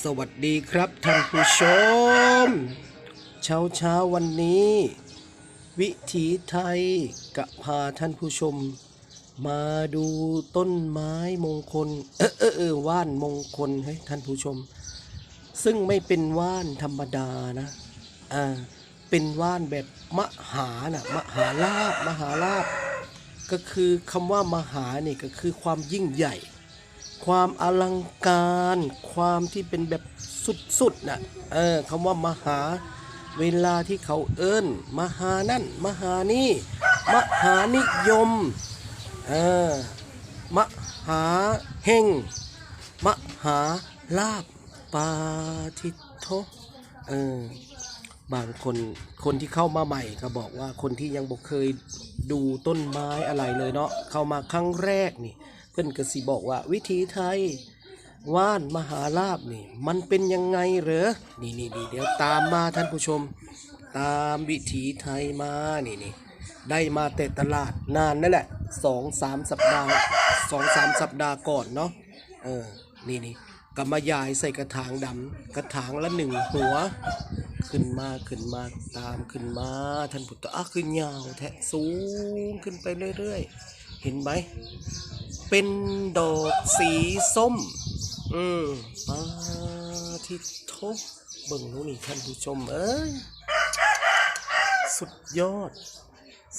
สวัสดีครับท่านผู้ชม เช้าเช้าวันนี้ วิถีไทยกะพาท่านผู้ชม มาดูต้นไม้มงคล เออเออเออว่านมงคลให้ท่านผู้ชม ซึ่งไม่เป็นว่านธรรมดานะอ่าเป็นว่านแบบมหานะมหาลาบมหาลาบก็คือคำว่ามหาเนี่ยก็คือความยิ่งใหญ่ ความอลังการ ความที่เป็นแบบสุดๆน่ะเออคำว่ามหาเวลาที่เขาเอิ้นมหานั่น มหานี่ มหานิยมเออมหาเฮงมหาลาบปาทิโทเออบางคนคนที่เข้ามาใหม่ก็บอกว่าคนที่ยังบ่เคย ดูต้นไม้อะไรเลยเนาะเข้ามาครั้งแรกนี่ เพื่อนกสิบอกว่าวิถีไทยว่านมหาลาบนี่ มันเป็นยังไงเหรอนี่นี่นี่เดี๋ยวตามมาท่านผู้ชม ตามวิถีไทยมานี่นี่ได้มาแต่ตลาดนานนั่นแหละสองสามสัปดาห์สองสามสัปดาห์ก่อนเนาะเออนี่นี่ก็มายายใส่กระถางดำกระถางละหนึ่งหัว ขึ้นมาขึ้นมาตามขึ้นมาท่านพุทธอะขึ้นยาวแทะสูงขึ้นไปเรื่อยๆ เห็นไหม เป็นดอกสีส้ม อืมปาทิโทเบิ่งนู้นนี่ท่านผู้ชม เอ้ย สุดยอด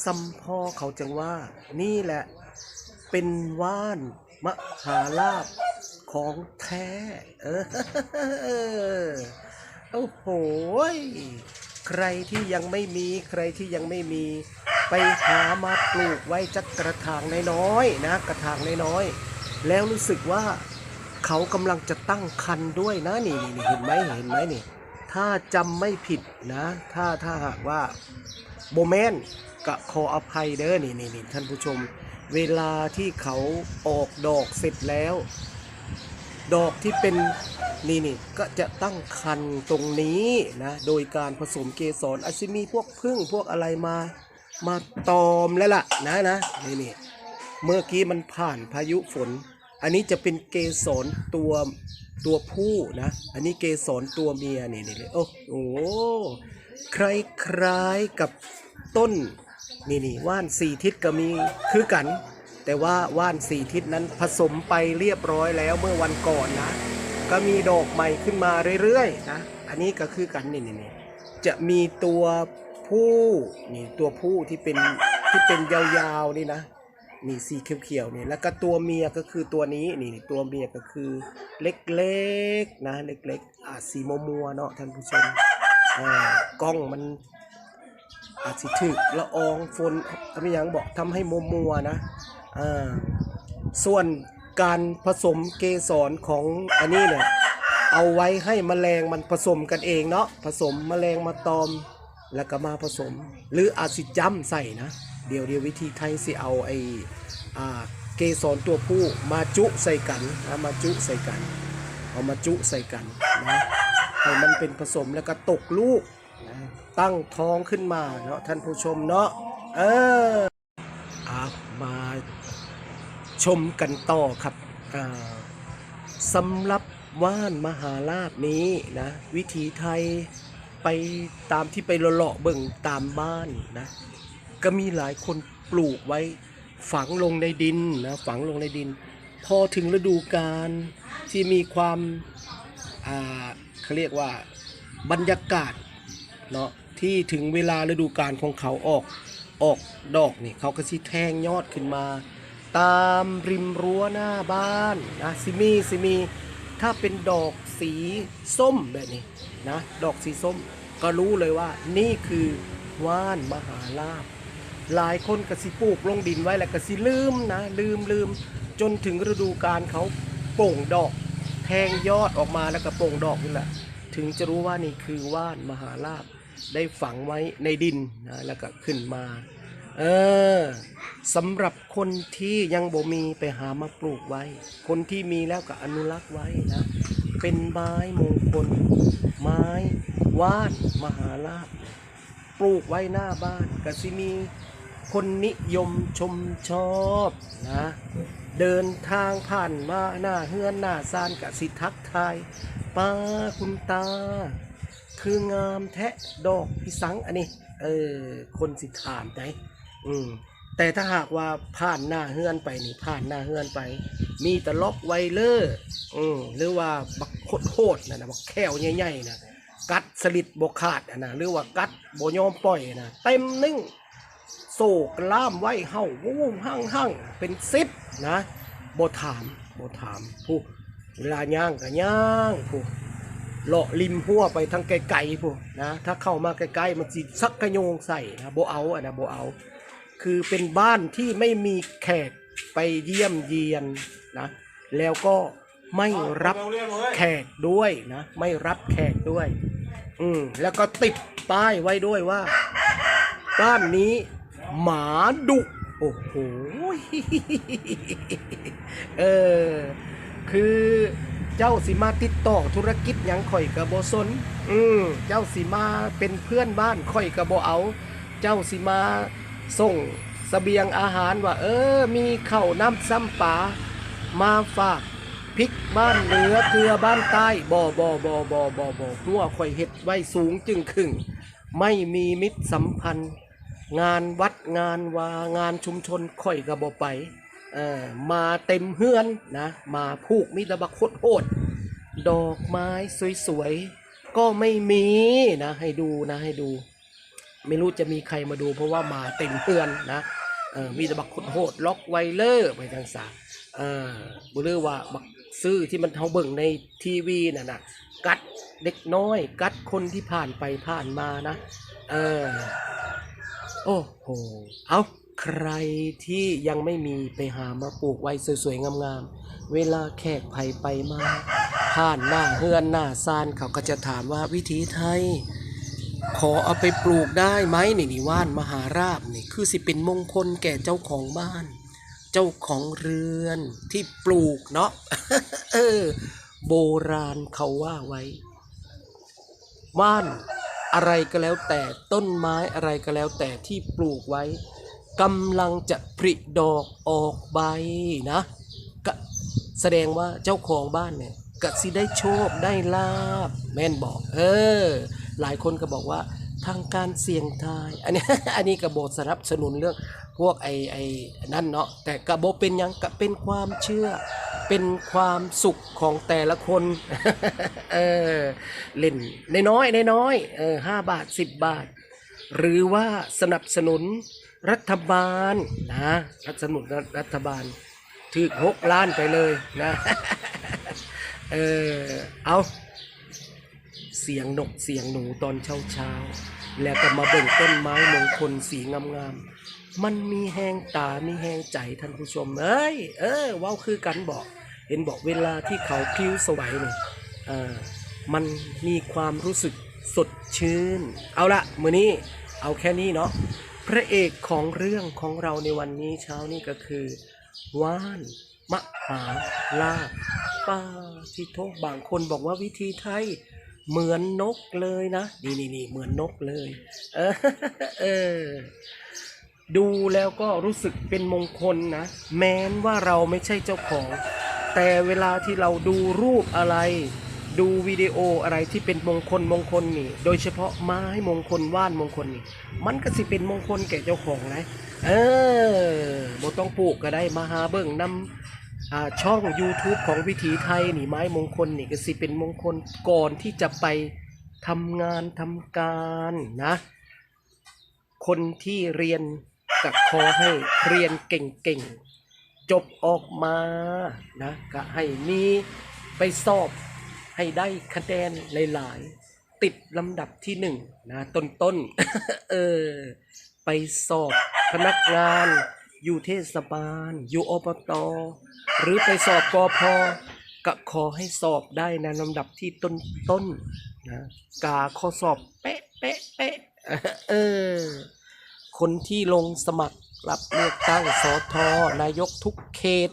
ซัมพอเขาจังว่า นี่แหละ เป็นว่านมหาลาบของแท้ เออ โอ้โหใครที่ยังไม่มีใครที่ยังไม่มี ไปหามาปลูกไว้จักกระถางน้อยๆนะ กระถางน้อยๆแล้วรู้สึกว่าเขากำลังจะตั้งคันด้วยนะนี่นี่นี่เห็นไหมเห็นไหมนี่ถ้าจำไม่ผิดนะ ถ้าถ้าหากว่าโบแมนกะขออภัยเด้อนี่นี่นี่ท่านผู้ชม เวลาที่เขาออกดอกเสร็จแล้ว ดอกที่เป็นนี่นี่ก็จะตั้งคันตรงนี้นะ โดยการผสมเกสรอาจจะมีพวกพึ่งพวกอะไรมา มาตอมแล้วล่ะนะนะนี่นี่เมื่อกี้มันผ่านพายุฝน อันนี้จะเป็นเกสรตัวตัวผู้นะ อันนี้เกสรตัวเมียนี่นี่โอ้โหคล้ายๆกับต้น นี่นี่ว่านสี่ทิศก็มีคือกัน แต่ว่าว่านสี่ทิศนั้นผสมไปเรียบร้อยแล้วเมื่อวันก่อนนะ ก็มีดอกใหม่ขึ้นมาเรื่อยๆนะ อันนี้ก็คือกันนี่นี่นี่จะมีตัวผู้นี่ตัวผู้ที่เป็นที่เป็นยาวๆนี่นะนี่สีเขียวๆนี่แล้วก็ตัวเมียก็คือตัวนี้นี่นี่ตัวเมียก็คือเล็กๆนะเล็กๆอาจสีมัวๆเนาะท่านผู้ชมอ่ากล้องมันอาจสิถึกละอองฝนทำยังบอกทำให้มัวๆนะ ส่วนการผสมเกสรของอันนี้เนี่ยเอาไว้ให้แมลงมันผสมกันเองเนาะผสมแมลงมาตอมแล้วก็มาผสม หรืออาจสิจ้ำใส่นะ เดี๋ยวเดี๋ยววิธีไทยสิเอาไอาเกสรตัวผู้มาจุใส่กันนะมาจุใส่กัน เอามาจุใส่กันนะให้มันเป็นผสมแล้วก็ตกลูกนะตั้งท้องขึ้นมาเนาะท่านผู้ชมเนาะเอออามา ชมกันต่อครับสำหรับว่านมหาลาบนี้นะวิถีไทยไปตามที่ไปเลาะเบิ่งตามบ้านนะก็มีหลายคนปลูกไว้ฝังลงในดินนะฝังลงในดิน พอถึงฤดูกาลที่มีความเขาเรียกว่าบรรยากาศเนาะที่ถึงเวลาฤดูกาลของเขาออกออกดอกนี่เขาก็สิแทงยอดขึ้นมา ตามริมรั้วหน้าบ้านนะสิมีสิมี ถ้าเป็นดอกสีส้มแบบนี้นะดอกสีส้มก็รู้เลยว่า นี่คือว่านมหาลาภหลายคนก็สิปลูกลงดินไว้แล้วก็สิลืมนะลืมลืมจนถึงฤดูกาลเขาโป่งดอกแทงยอดออกมาแล้วก็โป่งดอกนี่แหละถึงจะรู้ว่านี่คือว่านมหาลาภได้ฝังไว้ในดินนะแล้วก็ขึ้นมา เออสำหรับคนที่ยังบ่มีไปหามาปลูกไว้ คนที่มีแล้วก็อนุรักษ์ไว้นะ เป็นไม้มงคล ไม้วานมหาลาภปลูกไว้หน้าบ้านก็สิมีคนนิยมชมชอบนะ เดินทางผ่านมาหน้าเฮือนหน้าซานกะสิทักทายป้าคุณตา คืองามแทะดอกพิสังอันนี้ เออ คนสิถามได้ อืมแต่ถ้าหากว่าผ่านหน้าเฮือนไปนี่ผ่านหน้าเฮือนไป มีแต่ล็อกไวเลอร์อืมหรือว่าบักโคตรโคตรนะนะบักแควใหญ่ๆนะกัดสลิดบกขาดอะนะหรือว่ากัดโบยอมปล่อยนะเต็มหนึ่งโศกล่ามไว้เห่าวู้ห้างห้างเป็นซิปนะโบถามโบถามผู้เวลาย่างก็ย่างผู้เลาะริมหัวไปทางไกลๆผู้นะถ้าเข้ามาใกล้ๆมันสิซักกระโยงใส่นะโบเอาอะนะโบเอา คือเป็นบ้านที่ไม่มีแขกไปเยี่ยมเยียนนะแล้วก็ไม่รับแขกด้วยนะ ไม่รับแขกด้วย อืมแล้วก็ติดป้ายไว้ด้วยว่า บ้านนี้หมาดุโอ้โหเออคือเจ้าสิมาติดต่อธุรกิจหยังข่อยกระโบสนอืมเจ้าสิมาเป็นเพื่อนบ้านข่อยกระโบเอา เจ้าสิมา ส่งเสบียงอาหารว่า เออ มีข้าวน้ำซ้ำปลามาฝากพริกบ้านเหนือเกลือบ้านใต้บ่บ่บ่บ่บ่บ่หัวข่อยเห็ดไว้สูงจึงครึ่งไม่มีมิตรสัมพันธ์ งานวัดงานวางานชุมชนข่อยกระบอไปเออมาเต็มเฮือนนะ มาผูกมิตรบักโคตรโหดดอกไม้สวยๆก็ไม่มีนะ ให้ดูนะให้ดู ไม่รู้จะมีใครมาดูเพราะว่ามาเต็มเฮือนนะมีแต่บักโคตรโหดล็อกไวเลอร์ไปทางสาเบุเรือว่าบักซื้อที่มันเทาเบิ่งในทีวีน่ะนะกัดเด็กน้อย กัดคนที่ผ่านไปผ่านมานะ เออ โอ้โห เอาใครที่ยังไม่มีไปหามาปลูกไว้สวยๆ งามๆ เวลาแขกไผ่ไปมา ผ่านหน้าเฮือนหน้าซานเขาก็จะถามว่าวิถีไทย ขอเอาไปปลูกได้ไหมนี่นี่ว่านมหาราบนี่คือสิเป็นมงคลแก่เจ้าของบ้าน เจ้าของเรือนที่ปลูกเนาะเออ โบราณเขาว่าไว้ บ้านอะไรก็แล้วแต่ต้นไม้อะไรก็แล้วแต่ที่ปลูกไว้กำลังจะผลิดอกออกใบนะก็แสดงว่าเจ้าของบ้านเนี่ยก็สิได้โชคได้ลาบแม่นบอก เออ หลายคนก็บอกว่าทางการเสี่ยงทาย อันนี้อันนี้กระโบสนับสนุนเรื่องพวกไอ้ไอ้นั่นเนาะแต่กระโบเป็นยังกเป็นความเชื่อ เป็นความสุขของแต่ละคนเออเล่นน้อยน้อยเออห้าบาทสิบบาท หรือว่าสนับสนุนรัฐบาลนะรัฐสนุนรัฐบาลถือหกล้านไปเลยนะเออเอา เสียงนกเสียงหนูตอนเช้าเช้าแล้วก็มาเบ่งต้นไม้มงคลสีงามๆ มันมีแหงตา มีแหงใจท่านผู้ชม เอ้ย เออว้าคือกันบอก เห็นบอกเวลาที่เขาพิ้วสวัยเนี่ยเออมันมีความรู้สึกสดชื่น เอาละมือนี้ เอาแค่นี้เนาะ พระเอกของเรื่องของเราในวันนี้เช้านี้ก็คือว่านมหาลาป้าที่โทบางคนบอกว่าวิธีไทย เหมือนนกเลยนะ นี่นี่นี่เหมือนนกเลย เออเออ ดูแล้วก็รู้สึกเป็นมงคลนะ แม้นว่าเราไม่ใช่เจ้าของ แต่เวลาที่เราดูรูปอะไร ดูวิดีโออะไรที่เป็นมงคลมงคลนี่ โดยเฉพาะไม้มงคลว่านมงคลนี่ มันก็สิเป็นมงคลแก่เจ้าของนะ เออบ่ต้องปลูกก็ได้มาหาเบิ่งนำ ช่อง YouTube ของวิถีไทยนี่ไม้มงคลนี่ก็สิเป็นมงคลก่อนที่จะไปทำงานทำการนะ คนที่เรียนก็ขอให้เรียนเก่งๆ จบออกมานะก็ให้มีไปสอบให้ได้คะแนนหลายๆ ติดลำดับที่หนึ่งนะต้นๆเออไปสอบพนักงาน อยู่เทศบาล อยู่อบต หรือไปสอบกอพอก็ขอให้สอบได้ในะลำดับที่ต้นๆนะกาข้อสอบเป๊ะเป๊ะเป๊ะเออคนที่ลงสมัครรับเลือกตั้งสอทอนายกทุกเขต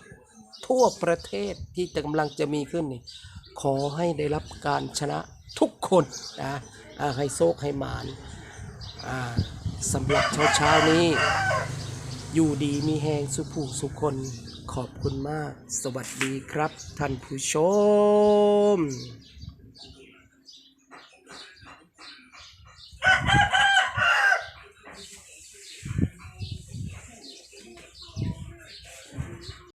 ทั่วประเทศที่กำลังจะมีขึ้นนี่ขอให้ได้รับการชนะทุกคนนะให้โชคให้มานสำหรับเช้าเช้านี้ อยู่ดีมีแหงสุผูสุคน ขอบคุณมาก สวัสดีครับท่านผู้ชม